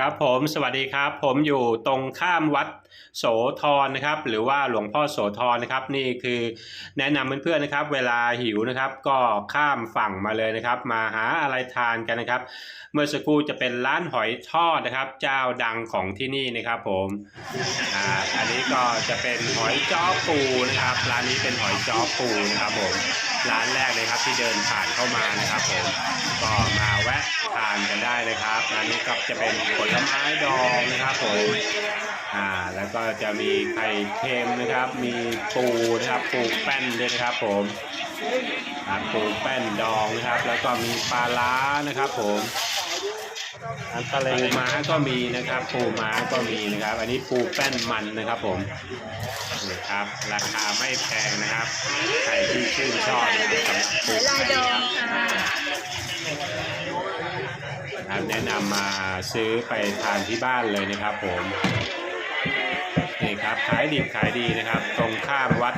ครับผมสวัสดีครับ ผมอยู่ตรงข้ามวัด โสธรนะครับ หรือว่าหลวงพ่อโสธรนะครับ นี่คือแนะนำเพื่อนๆนะครับ เวลาหิวนะครับ ก็ข้ามฝั่งมาเลยนะครับ มาหาอะไรทานกันนะครับ เมื่อสักครู่จะเป็นร้านหอยทอดนะครับ เจ้าดังของที่นี่นะครับ ผมอ่าอันนี้ก็จะเป็นหอยจ้อปูนะครับ ร้านนี้เป็นหอยจ้อปูนะครับผมร้านแรกเลยครับที่เดินผ่านเข้ามานะครับผมก็มาแวะทานกันได้เลยครับอันนี้ก็จะเป็นผลไม้ดองนะครับผม อ่าแล้วก็จะมีไข่เค็มนะครับ มีปูนะครับปูแป้นด้วยนะครับผมอ่าปูแป้นดองนะครับ แล้วก็มีปลาล้านะครับผมอันทะเลม้าก็มีนะครับ ปูม้าก็มีนะครับ อันนี้ปูแป้นมันนะครับผมนี่ครับ ราคาไม่แพงนะครับ ใครที่ชื่นชอบนะครับปูแป้นะครับแนะนำมาซื้อไปทานที่บ้านเลยนะครับผม ขายดิบขายดีนะครับ ตรงข้ามวัด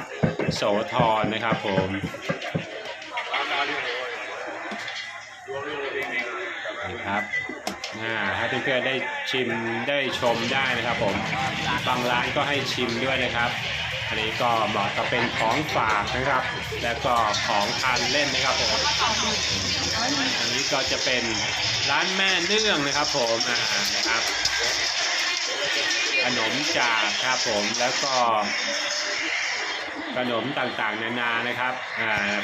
โสธรนะครับผมนี่ครับอ่าถ้าเพื่อนๆได้ชิมได้ชมได้นะครับผมบางร้านก็ให้ชิมด้วยนะครับ อันนี้ก็เหมาะกับเป็นของฝากนะครับ แล้วก็ของทานเล่นนะครับผมอันนี้ก็จะเป็นร้านแม่เนื่องนะครับผมอ่านะครับ ขนมจากครับผมแล้วก็ ขนมต่างๆ นานานะครับ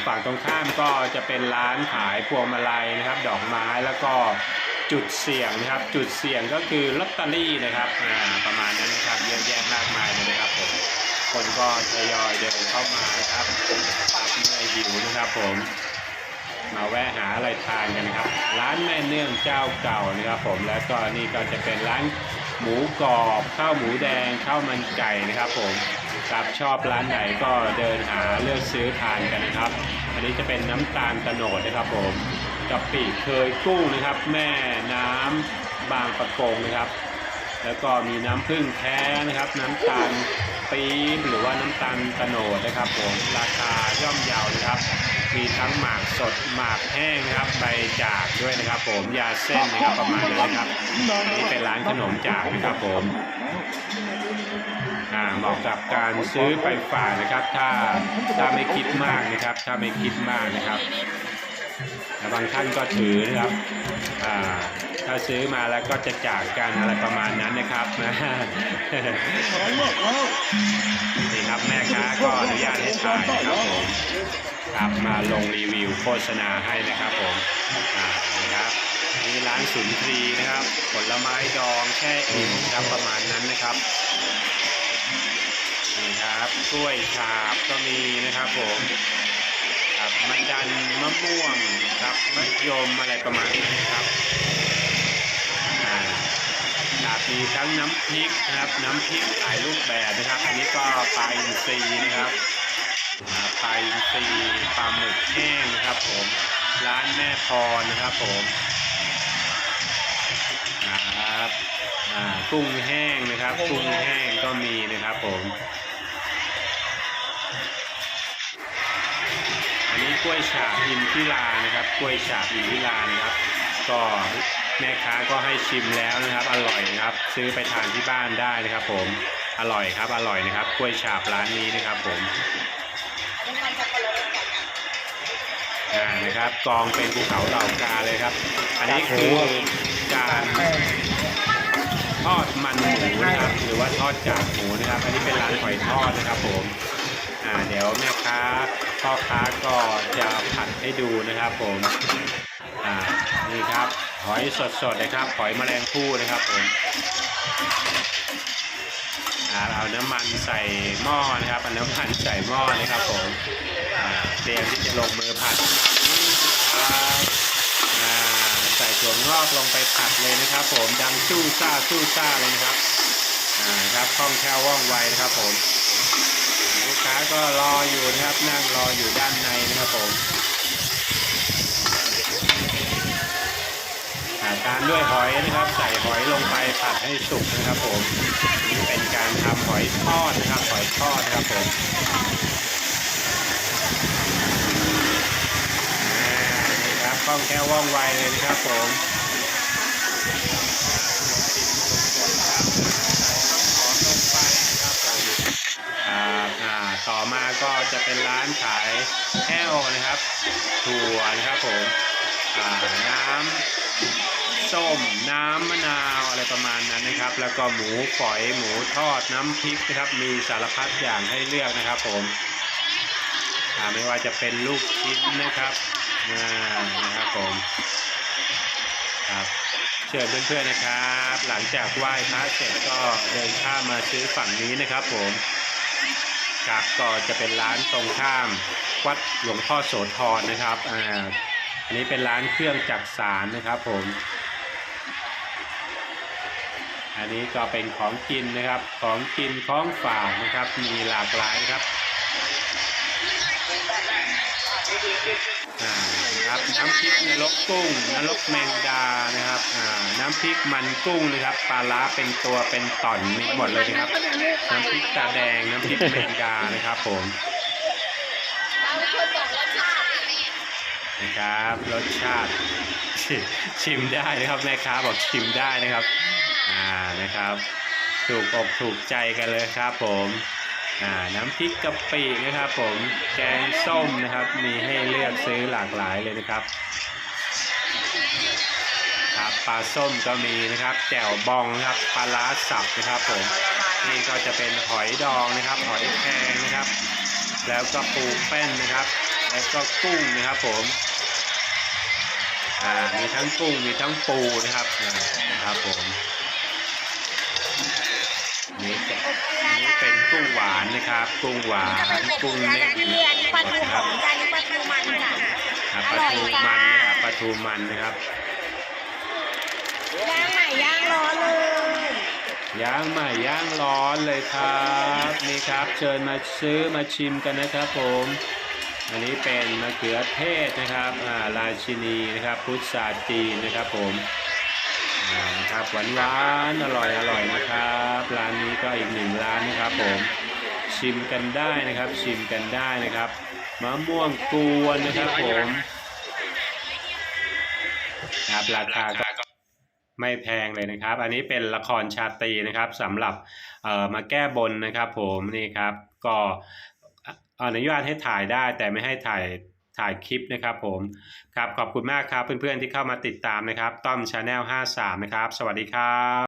ฝั่งตรงข้ามก็จะเป็นร้านขายพวงมาลัยนะครับ ดอกไม้แล้วก็จุดเสี่ยงนะครับ จุดเสี่ยงก็คือลอตเตอรี่นะครับประมาณนั้นนะครับเยอะแยะมากมายเลยนะครับผมคนก็ทยอยเดินเข้ามานะครับครับเมื่อหิวนะครับผมมาแวะหาอะไรทานกันนะครับ ร้านแม่เนื่องเจ้าเก่านะครับผมแล้วก็นี่ก็จะเป็นร้าน หมูกรอบข้าวหมูแดงข้าวมันไก่นะครับผมครับชอบร้านไหนก็เดินหาเลือกซื้อทานกันนะครับ อันนี้จะเป็นน้ำตาลตะโนดนะครับผมกะปิเคยกุ้งนะครับ แม่น้ำบางประกงนะครับ แล้วก็มีน้ำผึ้งแท้นะครับ น้ำตาล ปี๊บหรือว่าน้ำตาลตะโนดนะครับผมราคาย่อมเยานะครับ มีทั้งหมากสดหมากแห้งนะครับใบจากด้วยนะครับ ผมยาเส้นนะครับประมาณนั้นนะครับอันนี้เป็นร้านขนมจากนะครับผมอ่าเหมาะกับการซื้อไปฝากนะครับ ถ้าถ้าไม่คิดมากนะครับ ถ้าไม่คิดมากนะครับแต่บางท่านก็ถือนะครับอ่า ถ้าซื้อมาแล้วก็จะจากกันอะไรประมาณนั้นนะครับนะนี่ครับแม่ค้าก็อนุญาตให้ถ่ายนะครับผมครับมาลงรีวิวโฆษณาให้นะครับผมอ่านะครับนี่ร้านสุนทรีนะครับ ผลไม้ดองแช่อิ่มครับประมาณนั้นนะครับนี่ครับกล้วยฉาบก็มีนะครับผมครับมะดันมะม่วงครับมะยมอะไรประมาณนั้ครับ มีทั้งน้ำพริกนะครับน้ำพริกหลายรูปแบบนะครับอันนี้ก็ปลาอินทรีนะครับอ่าปลาอินทรีปลาหมึกแห้งนะครับผมร้านแม่พรนะครับผมครับกุ้งแห้งนะครับกุ้งแห้งก็มีนะครับผมอันนี้กล้วยฉาบอินทิรานะครับกล้วยฉาบอินทิรานะครับก็ แม่ค้าก็ให้ชิมแล้วนะครับ อร่อยนะครับ ซื้อไปทานที่บ้านได้นะครับ ผม อร่อยครับ อร่อยนะครับ กล้วยฉาบร้านนี้นะครับ ผมอ่านะครับกองเป็นภูเขาเหล่ากาเลยครับ อันนี้คือการทอดมันหมูนะครับ หรือว่าทอดจากหมูนะครับ อันนี้เป็นร้านหอยทอดนะครับ ผมอ่าเดี๋ยวแม่ค้าพ่อค้าก็จะผัดให้ดูนะครับ ผมอ่านี่ครับ หอยสดๆนะครับ หอยแมลงภู่นะครับผมอ่าเอาน้ำมันใส่หม้อนะครับเอาน้ำมันใส่หม้อนะครับผมเตรียมที่จะลงมือผัดใส่ถั่วงอกลงไปผัดเลยนะครับ ผมดังสู้ซ่าสู้ซ่าเลยนะครับอ่าครับคล่องแคล่วว่องไวนะครับผม ลูกค้าก็รออยู่นะครับนั่งรออยู่ด้านในนะครับผม การด้วยหอยนะครับ ใส่หอยลงไปผัดให้สุกนะครับผมนี่เป็นการทำหอยทอดนะครับหอยทอดนะครับผมนี่ครับคล่องแคล่วว่องไวเลยนะครับผมต่อมาก็จะเป็นร้านขายแห้วนะครับ ถั่วนะครับผมน้ำ ส้ม น้ำมะนาวอะไรประมาณนั้นนะครับ แล้วก็หมูฝอยหมูทอดน้ำพริกนะครับ มีสารพัดอย่างให้เลือกนะครับ ผมไม่ว่าจะเป็นลูกชิ้นนะครับนะครับผมครับเชิญเพื่อนๆนะครับ หลังจากไหว้พระเสร็จก็เดินข้ามมาซื้อฝั่งนี้นะครับ ผมครับก็จะเป็นร้านตรงข้ามวัดหลวงพ่อโสธรนะครับอ่าอันนี้เป็นร้านเครื่องจักสารนะครับผม อันนี้ก็เป็นของกินนะครับ ของกินของฝากนะครับ มีหลากหลายครับนะครับน้ำพริกนรกกุ้งนรกแมงดานะครับน้ำพริกมันกุ้งนะครับปลาล้าเป็นตัวเป็นต่อนมีหมดเลยนะครับ น้ำพริกตาแดงน้ำพริกแมงดานะครับผมนะครับรสชาติชิมได้นะครับแม่ค้าบอกชิมได้นะครับ อ่านะครับ ถูกอกถูกใจกันเลยครับผมอ่าน้ำพริกกะปินะครับผมแกงส้มนะครับ มีให้เลือกซื้อหลากหลายเลยนะครับครับปลาส้มก็มีนะครับแจ่วบองนะครับปลาล้าสับนะครับผมนี่ก็จะเป็นหอยดองนะครับหอยแครงนะครับ แล้วก็ปูแป้นนะครับ แล้วก็กุ้งนะครับผมอ่ามีทั้งกุ้งมีทั้งปูนะครับนะครับผม นี่จะนี่เป็นกุ้งหวานนะครับ กุ้งหวาน กุ้งเน่นเรียนปลาทูนะหครัอบมจานนี้ปลาทูมันจ้ะอ่าปลาทูมันนะครับปลาทูมันนะครับย่างใหม่ย่างร้อนเลยย่างใหม่ย่างร้อนเลยครับนี่ครับ เชิญมาซื้อมาชิมกันนะครับผม อันนี้เป็นมะเขือเทศนะครับอ่าราชินีนะครับ พุทราจีนนะครับผมอ่า นะครับหวานหวานอร่อยอร่อยนะครับร้านนี้ก็อีกหนึ่งร้านนะครับผมชิมกันได้นะครับ ชิมกันได้นะครับมะม่วงกวนนะครับผมครับราคาก็ไม่แพงเลยนะครับ อันนี้เป็นละครชาตรีนะครับสำหรับเอ่อมาแก้บนนะครับ ผมนี่ครับก็อนุญาตให้ถ่ายได้แต่ไม่ให้ถ่าย ถ่ายคลิปนะครับผมครับขอบคุณมากครับเพื่อนๆที่เข้ามาติดตามนะครับต้อมชาแนล53 นะครับ สวัสดีครับ